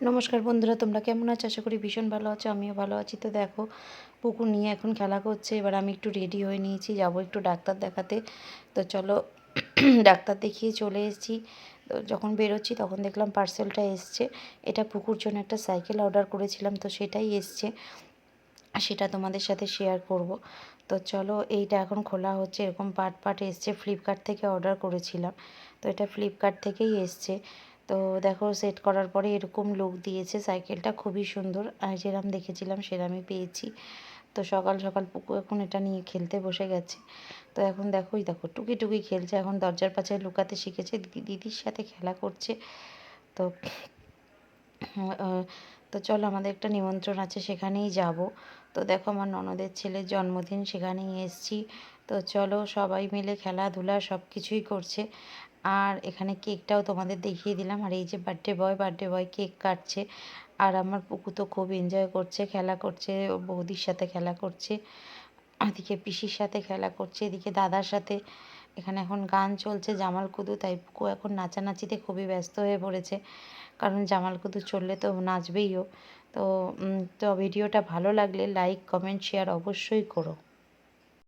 নমস্কার বন্ধুরা, তোমরা কেমন আছো? আশা করি ভীষণ ভালো আছো, আমিও ভালো আছি। তো দেখো, পুকুর নিয়ে এখন খেলা করছে, এবার আমি একটু রেডি হয়ে নিয়েছি, যাব একটু ডাক্তার দেখাতে। তো চলো, ডাক্তার দেখিয়ে চলে এসেছি। তো যখন বেরোচ্ছি, তখন দেখলাম পার্সেলটা এসছে। এটা পুকুর জন্য একটা সাইকেল অর্ডার করেছিলাম, তো সেটাই এসছে। সেটা তোমাদের সাথে শেয়ার করব। তো চলো, এইটা এখন খোলা হচ্ছে, এরকম পার্ট পার্ট এসছে ফ্লিপকার্ট থেকে অর্ডার করেছিলাম। তো এটা ফ্লিপকার্ট থেকেই এসছে। তো দেখো সেট করার পরে এরকম লুক দিয়েছে। সাইকেলটা খুবই সুন্দর। আর যেরকম দেখেছিলাম, সেরামই পেয়েছি। তো সকাল সকাল পুকু এখন এটা নিয়ে খেলতে বসে গেছে। তো এখন দেখোই দেখো টুকি টুকি খেলছে। এখন দরজার পাশে লুকাতে শিখেছে। দিদির সাথে খেলা করছে। তো তো চলো, আমাদের একটা নিমন্ত্রণ আছে, সেখানেই যাব। তো দেখো, আমার ননদের ছেলের জন্মদিন, সেখানেই এসছি। তো চলো, সবাই মিলে খেলাধুলা সব কিছুই করছে। আর এখানে কেকটাও তোমাদের দেখিয়ে দিলাম। আর এই যে birthday boy birthday boy cake কাটছে। আর আমার পুকু তো খুব এনজয় করছে, খেলা করছে বৌদির সাথে খেলা করছে, এদিকে পিসির সাথে খেলা করছে, এদিকে দাদার সাথে। এখানে এখন গান চলছে জামাল কুদু তাই পুকু এখন নাচানাচিতে খুবই ব্যস্ত হয়ে পড়েছে। কারণ জামাল কুদু চললে তো নাচবেইও। তো তো ভিডিওটা ভালো লাগলে লাইক কমেন্ট শেয়ার অবশ্যই করো।